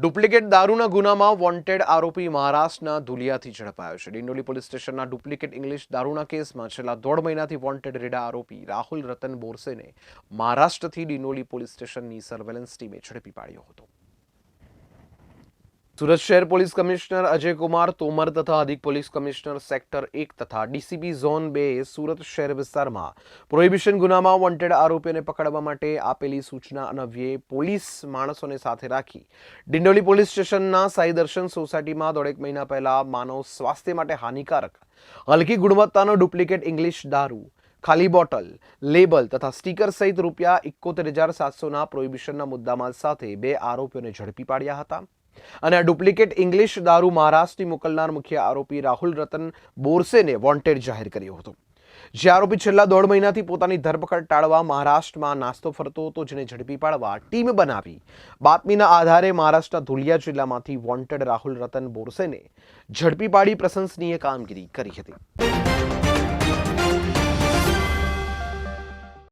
Duplicate દારૂના ગુનામાં wanted આરોપી મહારાષ્ટ્રના ધુલિયાથી ઝડપાયો છે. ડિંડોલી પોલીસ સ્ટેશનના ડુપ્લિકેટ ઇંગ્લિશ દારૂના કેસમાં છેલ્લા દોઢ મહિનાથી વોન્ટેડ રેડા આરોપી રાહુલ રતન બોરસેને મહારાષ્ટ્રથી ડિંડોલી પોલીસ સ્ટેશનની સર્વેલન્સ ટીમે ઝડપી પાડ્યો હતો. સુરત શહેર પોલીસ કમિશનર અજય કુમાર તોમર તથા અધિક પોલીસ કમિશનર સેક્ટર એક તથા ડીસીપી ઝોન બે સુરત શહેર વિસ્તારમાં પ્રોહિબિશન ગુનામાં વોન્ટેડ આરોપીઓને પકડવા માટે આપેલી સૂચના અન્વયે પોલીસ માણસોને સાથે રાખી. ડિંડોલી પોલીસ સ્ટેશનના સાઈ દર્શન સોસાયટીમાં દોઢેક મહિના પહેલા માનવ સ્વાસ્થ્ય માટે હાનિકારક, હલકી ગુણવત્તાનો ડુપ્લિકેટ ઇંગ્લિશ દારૂ, ખાલી બોટલ, લેબલ તથા સ્ટીકર સહિત રૂપિયા એકોતેર હજાર સાતસોના પ્રોહિબિશનના મુદ્દામાલ સાથે બે આરોપીઓને ઝડપી પાડ્યા હતા. અને ડુપ્લિકેટ ઇંગ્લિશ દારૂ મહારાષ્ટ્રથી મોકલનાર મુખ્ય આરોપી રાહુલ રતન બોરસેને વોન્ટેડ જાહેર કર્યો હતો. જે આરોપી છેલ્લા દોઢ મહિનાથી પોતાની ધરપકડ ટાળવા મહારાષ્ટ્રમાં નાસ્તો ફરતો હતો, જેને ઝડપી પાડવા ટીમ બનાવી. બાતમીના આધારે મહારાષ્ટ્રના ધુલિયા જિલ્લામાંથી વોન્ટેડ રાહુલ રતન બોરસેને ઝડપી પાડી પ્રશંસનીય કામગીરી કરી હતી.